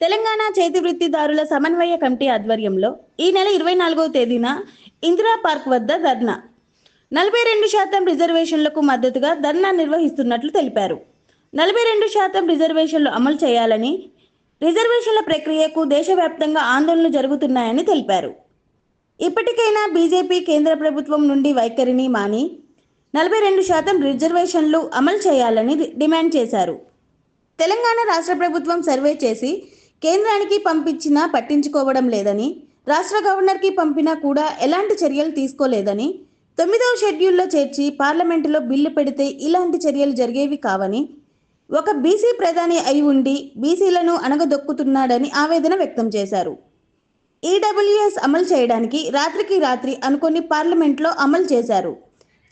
తెలంగాణ చేతి వృత్తిదారుల సమన్వయ కమిటీ ఆధ్వర్యంలో ఈ నెల ఇరవై నాలుగవ తేదీన ఇందిరా పార్క్ వద్ద ధర్నా. నలభై రెండు శాతం రిజర్వేషన్లకు మద్దతుగా ధర్నా నిర్వహిస్తున్నట్లు తెలిపారు. నలభై రెండు శాతం రిజర్వేషన్లు అమలు చేయాలని రిజర్వేషన్ల ప్రక్రియకు దేశవ్యాప్తంగా ఆందోళనలు జరుగుతున్నాయని తెలిపారు. ఇప్పటికైనా బీజేపీ కేంద్ర ప్రభుత్వం నుండి వైఖరిని మాని నలభై రెండు శాతం రిజర్వేషన్లు అమలు చేయాలని డిమాండ్ చేశారు. తెలంగాణ రాష్ట్ర ప్రభుత్వం సర్వే చేసి కేంద్రానికి పంపించినా పట్టించుకోవడం లేదని రాష్ట్ర గవర్నర్కి పంపినా కూడా ఎలాంటి చర్యలు తీసుకోలేదని తొమ్మిదవ షెడ్యూల్లో చేర్చి పార్లమెంటులో బిల్లు పెడితే ఇలాంటి చర్యలు జరిగేవి కావని ఒక బీసీ ప్రధాని అయి ఉండి బీసీలను అణగదొక్కుతున్నాడని ఆవేదన వ్యక్తం చేశారు. ఈడబ్ల్యూఎస్ అమలు చేయడానికి రాత్రికి రాత్రి అనుకొని పార్లమెంట్లో అమలు చేశారు.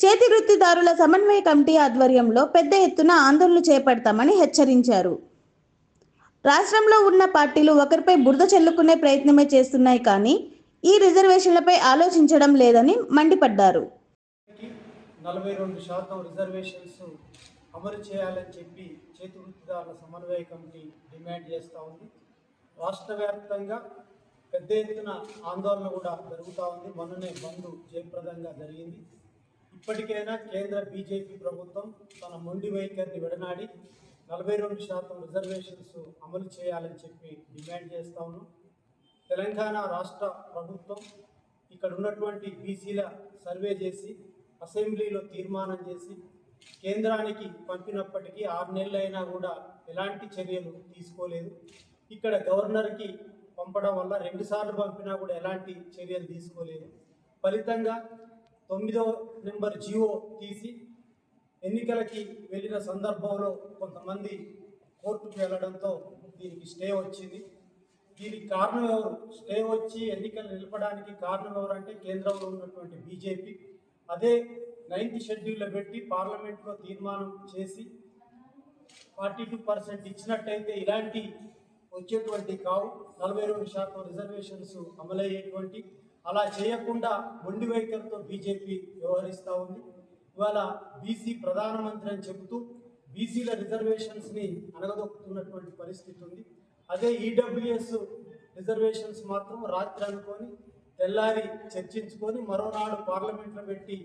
చేతి వృత్తిదారుల సమన్వయ కమిటీ ఆధ్వర్యంలో పెద్ద ఎత్తున ఆందోళనలు చేపడతామని హెచ్చరించారు. రాష్ట్రంలో ఉన్న పార్టీలు ఒకరిపై బురద చల్లుకునే ప్రయత్నమే చేస్తున్నాయి కానీ ఈ రిజర్వేషన్లపై ఆలోచించడం లేదని మండిపడ్డారు. నలభై రెండు శాతం రిజర్వేషన్స్ అమలు చేయాలని చెప్పి చేతి వృత్తిదారుల సమన్వయ కమిటీ డిమాండ్ చేస్తూ ఉంది. రాష్ట్ర వ్యాప్తంగా పెద్ద ఎత్తున ఆందోళన కూడా జరుగుతూ ఉంది. మొన్ననే బంద్ జయప్రదంగా జరిగింది. ఇప్పటికైనా కేంద్ర బీజేపీ ప్రభుత్వం తన మొండి వైఖరిని విడనాడి నలభై రెండు శాతం రిజర్వేషన్స్ అమలు చేయాలని చెప్పి డిమాండ్ చేస్తా ఉన్నాం. తెలంగాణ రాష్ట్ర ప్రభుత్వం ఇక్కడ ఉన్నటువంటి బీసీల సర్వే చేసి అసెంబ్లీలో తీర్మానం చేసి కేంద్రానికి పంపినప్పటికీ ఆరు నెలలైనా కూడా ఎలాంటి చర్యలు తీసుకోలేదు. ఇక్కడ గవర్నర్కి పంపడం వల్ల రెండుసార్లు పంపినా కూడా ఎలాంటి చర్యలు తీసుకోలేదు. ఫలితంగా తొమ్మిదో నెంబర్ జియో తీసి ఎన్నికలకి వెళ్ళిన సందర్భంలో కొంతమంది కోర్టుకు వెళ్ళడంతో దీనికి స్టే వచ్చింది. దీనికి కారణం ఎవరు? స్టే వచ్చి ఎన్నికలు నిలపడానికి కారణం ఎవరు అంటే కేంద్రంలో ఉన్నటువంటి బీజేపీ. అదే నైన్త్ షెడ్యూల్లో పెట్టి పార్లమెంట్లో తీర్మానం చేసి ఫార్టీ టూ పర్సెంట్ ఇచ్చినట్టయితే ఇలాంటి వచ్చేటువంటి కావు నలభై రెండు శాతం రిజర్వేషన్స్ అమలయ్యేటువంటి అలా చేయకుండా మొండి వైఖరితో బీజేపీ వ్యవహరిస్తూ ఉంది. ఇవాళ బీసీ ప్రధానమంత్రి అని చెబుతూ బీసీల రిజర్వేషన్స్ని అనగదొక్కుతున్నటువంటి పరిస్థితి ఉంది. అదే ఈడబ్ల్యూఎస్ రిజర్వేషన్స్ మాత్రం రాత్రి అనుకొని తెల్లారి చర్చించుకొని మరోనాడు పార్లమెంట్లో పెట్టి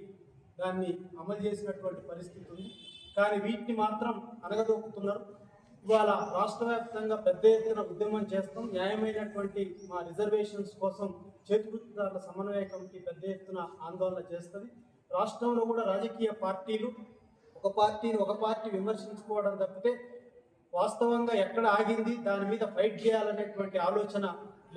దాన్ని అమలు చేసినటువంటి పరిస్థితి ఉంది. కానీ వీటిని మాత్రం అనగదొక్కుతున్నారు ఇవాళ రాష్ట్ర వ్యాప్తంగా పెద్ద ఎత్తున ఉద్యమం చేస్తాం. న్యాయమైనటువంటి మా రిజర్వేషన్స్ కోసం చేతివృత్తిదారుల సమన్వయ కమిటీ పెద్ద ఎత్తున ఆందోళన చేస్తుంది. రాష్ట్రంలో కూడా రాజకీయ పార్టీలు ఒక పార్టీని ఒక పార్టీ విమర్శించుకోవడం తప్పితే వాస్తవంగా ఎక్కడ ఆగింది దాని మీద ఫైట్ చేయాలనేటువంటి ఆలోచన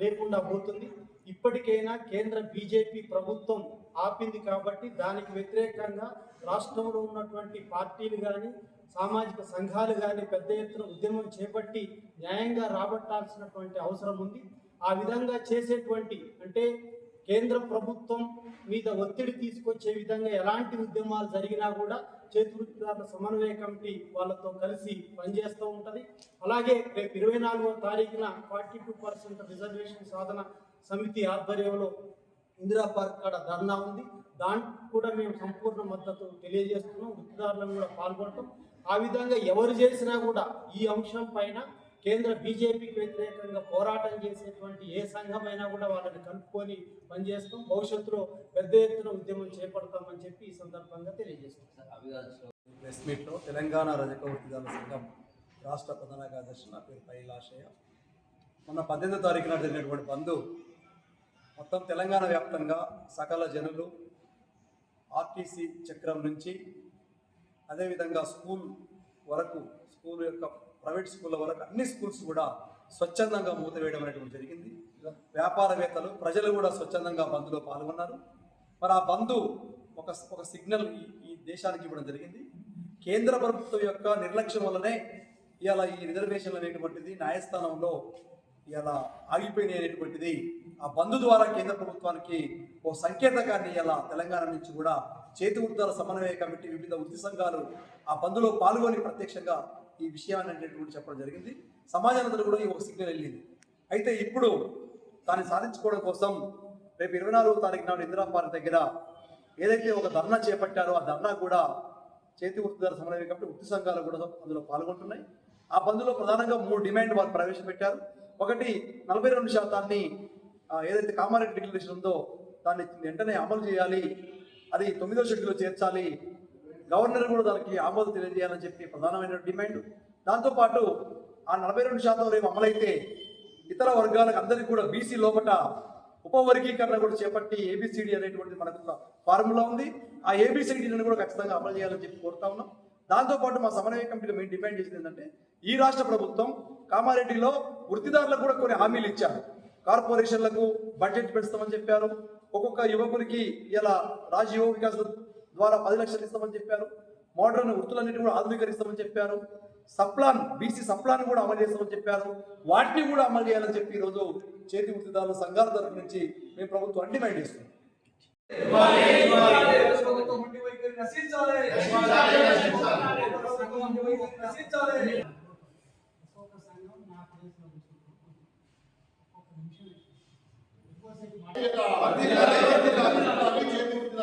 లేకుండా పోతుంది. ఇప్పటికైనా కేంద్ర బీజేపీ ప్రభుత్వం ఆపింది కాబట్టి దానికి వ్యతిరేకంగా రాష్ట్రంలో ఉన్నటువంటి పార్టీలు కానీ సామాజిక సంఘాలు కానీ పెద్ద ఎత్తున ఉద్యమం చేపట్టి న్యాయంగా రాబట్టాల్సినటువంటి అవసరం ఉంది. ఆ విధంగా చేసేటువంటి అంటే కేంద్ర ప్రభుత్వం మీద ఒత్తిడి తీసుకొచ్చే విధంగా ఎలాంటి ఉద్యమాలు జరిగినా కూడా చేతివృత్తిదారుల సమన్వయ కమిటీ వాళ్ళతో కలిసి పనిచేస్తూ ఉంటుంది. అలాగే రేపు ఇరవై నాలుగో తారీఖున ఫార్టీ టూ పర్సెంట్ రిజర్వేషన్ సాధన సమితి ఆధ్వర్యంలో ఇందిరా పార్క్ కాడ ధర్నా ఉంది. దానికి కూడా మేము సంపూర్ణ మద్దతు తెలియజేస్తున్నాం. వృత్తిదారులను కూడా పాల్గొంటాం. ఆ విధంగా ఎవరు చేసినా కూడా ఈ అంశం పైన కేంద్ర బీజేపీకి వ్యతిరేకంగా పోరాటం చేసేటువంటి ఏ సంఘమైనా కూడా వాళ్ళని కలుపుకొని పనిచేస్తాం భవిష్యత్తులో పెద్ద ఎత్తున ఉద్యమం చేపడతామని చెప్పి ఈ సందర్భంగా తెలియజేస్తాం ప్రెస్ మీట్లో తెలంగాణ రజక వృత్తిదారుల సంఘం రాష్ట్ర ప్రధాన కార్యదర్శి నా పేరు పైలాశయ్య మొన్న పద్దెనిమిదో తారీఖు నాడు జరిగినటువంటి బంధు మొత్తం తెలంగాణ వ్యాప్తంగా సకల జనులు ఆర్టీసీ చక్రం నుంచి అదేవిధంగా స్కూల్ వరకు స్కూల్ యొక్క ప్రైవేట్ స్కూళ్ళ వరకు అన్ని స్కూల్స్ కూడా స్వచ్ఛందంగా మూతవేయడం అనేటువంటి జరిగింది. వ్యాపారవేత్తలు ప్రజలు కూడా స్వచ్ఛందంగా బంద్లో పాల్గొన్నారు. మరి ఆ బంధు ఒక ఒక సిగ్నల్ ఈ ఈ దేశానికి ఇవ్వడం జరిగింది. కేంద్ర ప్రభుత్వం యొక్క నిర్లక్ష్యం వల్లనే ఇలా ఈ రిజర్వేషన్లు అనేటువంటిది న్యాయస్థానంలో ఇలా ఆగిపోయినాయి అనేటువంటిది ఆ బంధు ద్వారా కేంద్ర ప్రభుత్వానికి ఓ సంకేతకాన్ని ఇలా తెలంగాణ నుంచి కూడా చేతి వృత్తాల సమన్వయ కమిటీ వివిధ వృత్తి సంఘాలు ఆ బంధులో పాల్గొని ప్రత్యక్షంగా ఈ విషయాన్ని అనేటటువంటి చెప్పడం జరిగింది. సమాజానందరూ కూడా ఈ ఒక సిగ్నల్ వెళ్ళింది. అయితే ఇప్పుడు దాన్ని సాధించుకోవడం కోసం రేపు ఇరవై నాలుగో తారీఖు నాడు ఇందిరా పార్క్ దగ్గర ఏదైతే ఒక ధర్నా చేపట్టారో ఆ ధర్నా కూడా చేతి వృత్తిదారు సమన్వయం కాబట్టి వృత్తి సంఘాలు కూడా అందులో పాల్గొంటున్నాయి. ఆ బంధులో ప్రధానంగా మూడు డిమాండ్ వారు ప్రవేశపెట్టారు. ఒకటి నలభై రెండు శాతాన్ని ఏదైతే కామారెడ్డి డిక్లరేషన్ ఉందో దాన్ని వెంటనే అమలు చేయాలి. అది తొమ్మిదో షెడ్యూల్లో చేర్చాలి. గవర్నర్ కూడా దానికి ఆమోదం తెలియజేయాలని చెప్పి ప్రధానమైన డిమాండ్. దాంతోపాటు ఆ నలభై రెండు శాతం రేపు అమలైతే ఇతర వర్గాలకు అందరికీ కూడా బీసీ లోపట ఉపవర్గీకరణ కూడా చేపట్టి ఏబిసిడి అనేటువంటి మనకు ఒక ఫార్ములా ఉంది. ఆ ఏబిసిడిని కూడా ఖచ్చితంగా అమలు చేయాలని చెప్పి కోరుతా ఉన్నాం. దాంతోపాటు మా సమన్వయ కమిటీలో మేము డిమాండ్ చేసింది ఏంటంటే ఈ రాష్ట్ర ప్రభుత్వం కామారెడ్డిలో వృత్తిదారులకు కూడా కొన్ని హామీలు ఇచ్చారు. కార్పొరేషన్లకు బడ్జెట్ పెంచుతామని చెప్పారు. ఒక్కొక్క యువకునికి ఇలా రాజీవ్ వికాస ద్వారా పది లక్షలు ఇస్తామని చెప్పారు. మోడర్న్ వృత్తులన్నిటి కూడా ఆధునీకరిస్తామని చెప్పారు. సప్లాన్ బీసీ సప్లాన్ కూడా అమలు చేస్తామని చెప్పారు. వాటిని కూడా అమలు చేయాలని చెప్పి ఈరోజు చేతి వృత్తిదారుల సంఘాల తరఫు నుంచి మేము ప్రభుత్వం డిమాండ్ చేస్తున్నాం. ప్రభుత్వం ఉండి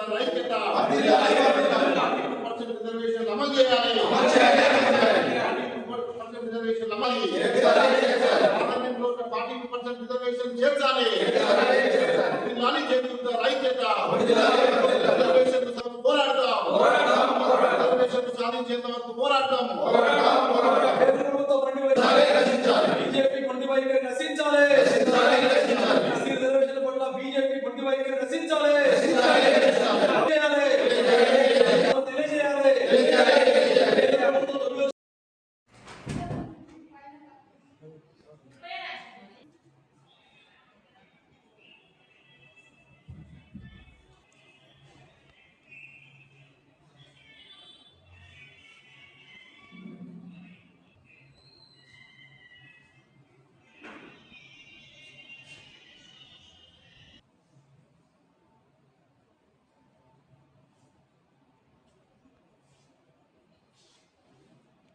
నశించాలి. రిజర్వేషన్ అమలు చేయాలి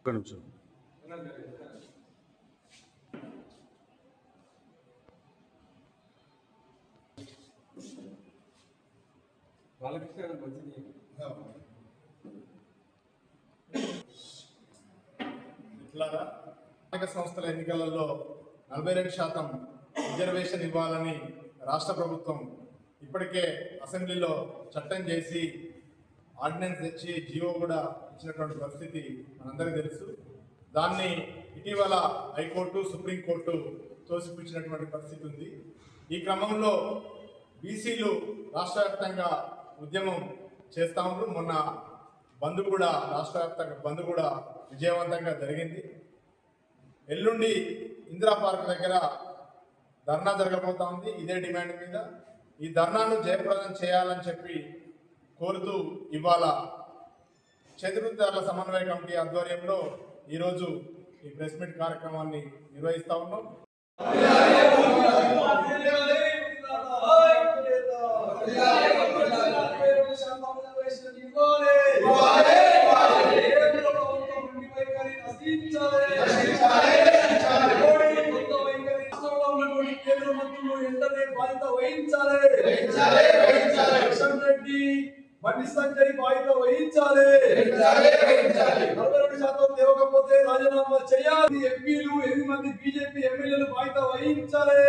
ఒక్క నిమిషం. మిత్రులారా స్థానిక సంస్థల ఎన్నికలలో నలభై రెండు శాతం రిజర్వేషన్ ఇవ్వాలని రాష్ట్ర ప్రభుత్వం ఇప్పటికే అసెంబ్లీలో చట్టం చేసి ఆర్డినెన్స్ తెచ్చి జీవో కూడా ఇచ్చినటువంటి పరిస్థితి మనందరికీ తెలుసు. దాన్ని ఇటీవల హైకోర్టు సుప్రీంకోర్టు తోసిపుచ్చినటువంటి పరిస్థితి ఉంది. ఈ క్రమంలో బీసీలు రాష్ట్ర వ్యాప్తంగా ఉద్యమం చేస్తా ఉన్నారు. మొన్న బంద్ కూడా రాష్ట్ర వ్యాప్తంగా బంద్ కూడా విజయవంతంగా జరిగింది. ఎల్లుండి ఇందిరా పార్క్ దగ్గర ధర్నా జరగబోతా ఉంది. ఇదే డిమాండ్ మీద. ఈ ధర్నాను జయప్రదం చేయాలని చెప్పి కోరుతూ ఇవాళ చేతివృత్తాల సమన్వయ కమిటీ ఆధ్వర్యంలో ఈరోజు ఈ ప్రెస్ మీట్ కార్యక్రమాన్ని నిర్వహిస్తా ఉన్నాం. బండి సంజయ్ బాధ్యత వహించాలి నలభై రెండు శాతం తేవకపోతే రాజీనామా చేయాలి. ఎంపీలు ఎనిమిది మంది బీజేపీ ఎమ్మెల్యేలు బాధ్యత వహించాలి.